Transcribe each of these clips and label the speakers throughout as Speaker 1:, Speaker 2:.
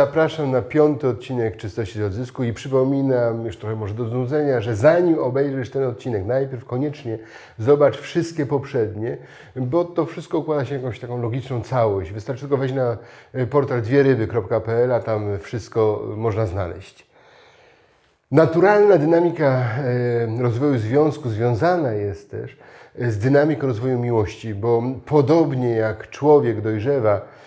Speaker 1: Zapraszam na piąty odcinek Czystości z Odzysku i przypominam, już trochę może do znudzenia, że zanim obejrzysz ten odcinek, najpierw koniecznie zobacz wszystkie poprzednie, bo to wszystko układa się w jakąś taką logiczną całość. Wystarczy tylko wejść na y, portal dwieryby.pl, a tam wszystko można znaleźć. Naturalna dynamika e, rozwoju związku związana jest też e, z dynamiką rozwoju miłości, bo podobnie jak człowiek dojrzewa, e,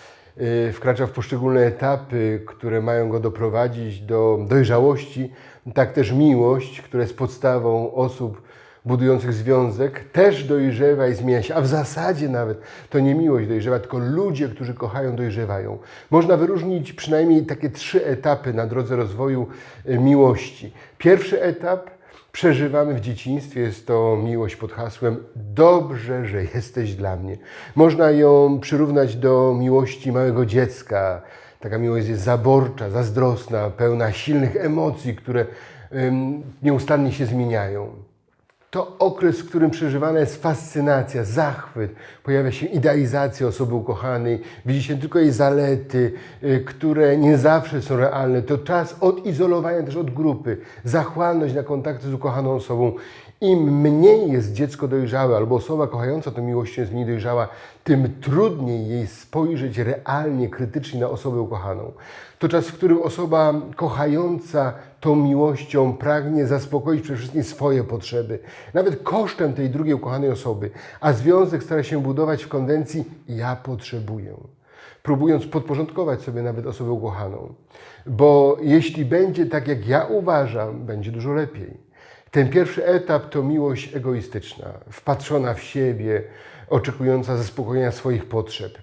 Speaker 1: wkracza w poszczególne etapy, które mają go doprowadzić do dojrzałości, tak też miłość, która jest podstawą osób budujących związek, też dojrzewa i zmienia się, a w zasadzie nawet to nie miłość dojrzewa, tylko ludzie, którzy kochają, dojrzewają. Można wyróżnić przynajmniej takie trzy etapy na drodze rozwoju e, miłości. Pierwszy etap przeżywamy w dzieciństwie, jest to miłość pod hasłem dobrze, że jesteś dla mnie. Można ją przyrównać do miłości małego dziecka. Taka miłość jest zaborcza, zazdrosna, pełna silnych emocji, które nieustannie się zmieniają. To okres, w którym przeżywana jest fascynacja, zachwyt, pojawia się idealizacja osoby ukochanej, widzi się tylko jej zalety, y, które nie zawsze są realne. To czas odizolowania też od grupy, zachłanność na kontakty z ukochaną osobą. Im mniej jest dziecko dojrzałe albo osoba kochająca tą miłością jest mniej dojrzała, tym trudniej jej spojrzeć realnie, krytycznie na osobę ukochaną. To czas, w którym osoba kochająca tą miłością pragnie zaspokoić przede wszystkim swoje potrzeby, nawet kosztem tej drugiej ukochanej osoby, a związek stara się budować w konwencji ja potrzebuję, próbując podporządkować sobie nawet osobę ukochaną. Bo jeśli będzie tak, jak ja uważam, będzie dużo lepiej. Ten pierwszy etap to miłość egoistyczna, wpatrzona w siebie, oczekująca zaspokojenia swoich potrzeb.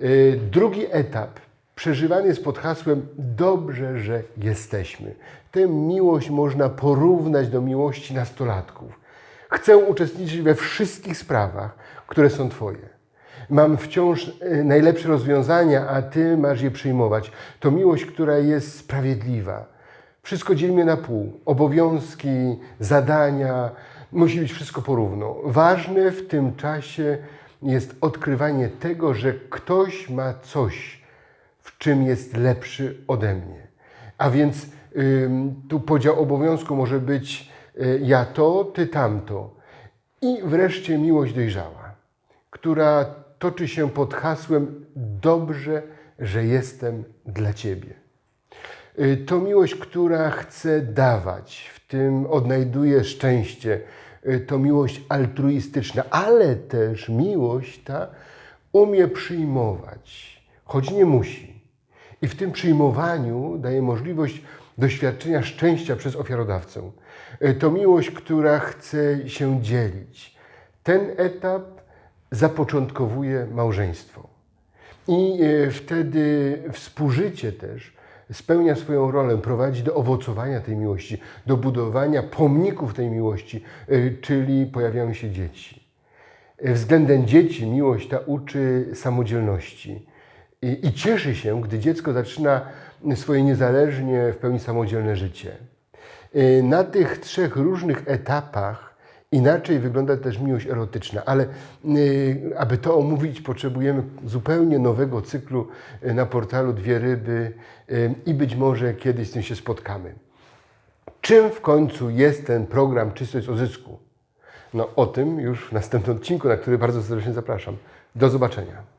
Speaker 1: Yy, Drugi etap przeżywany jest pod hasłem dobrze, że jesteśmy. Tę miłość można porównać do miłości nastolatków. Chcę uczestniczyć we wszystkich sprawach, które są Twoje. Mam wciąż y, najlepsze rozwiązania, a Ty masz je przyjmować. To miłość, która jest sprawiedliwa. Wszystko dzielimy na pół. Obowiązki, zadania, musi być wszystko porówno. Ważne w tym czasie jest odkrywanie tego, że ktoś ma coś, w czym jest lepszy ode mnie. A więc ym, tu podział obowiązku może być y, ja to, ty tamto. I wreszcie miłość dojrzała, która toczy się pod hasłem dobrze, że jestem dla ciebie. Y, To miłość, która chce dawać, w tym odnajduje szczęście. Y, To miłość altruistyczna, ale też miłość ta umie przyjmować, choć nie musi. I w tym przyjmowaniu daje możliwość doświadczenia szczęścia przez ofiarodawcę. Y, To miłość, która chce się dzielić. Ten etap zapoczątkowuje małżeństwo. I wtedy współżycie też spełnia swoją rolę, prowadzi do owocowania tej miłości, do budowania pomników tej miłości, e, czyli pojawiają się dzieci. E, Względem dzieci miłość ta uczy samodzielności i, i cieszy się, gdy dziecko zaczyna swoje niezależnie, w pełni samodzielne życie. E, Na tych trzech różnych etapach Inaczej wygląda też miłość erotyczna, ale y, aby to omówić, potrzebujemy zupełnie nowego cyklu y, na portalu Dwie Ryby y, i być może kiedyś z tym się spotkamy. Czym w końcu jest ten program Czystość o Zysku? No o tym już w następnym odcinku, na który bardzo serdecznie zapraszam. Do zobaczenia.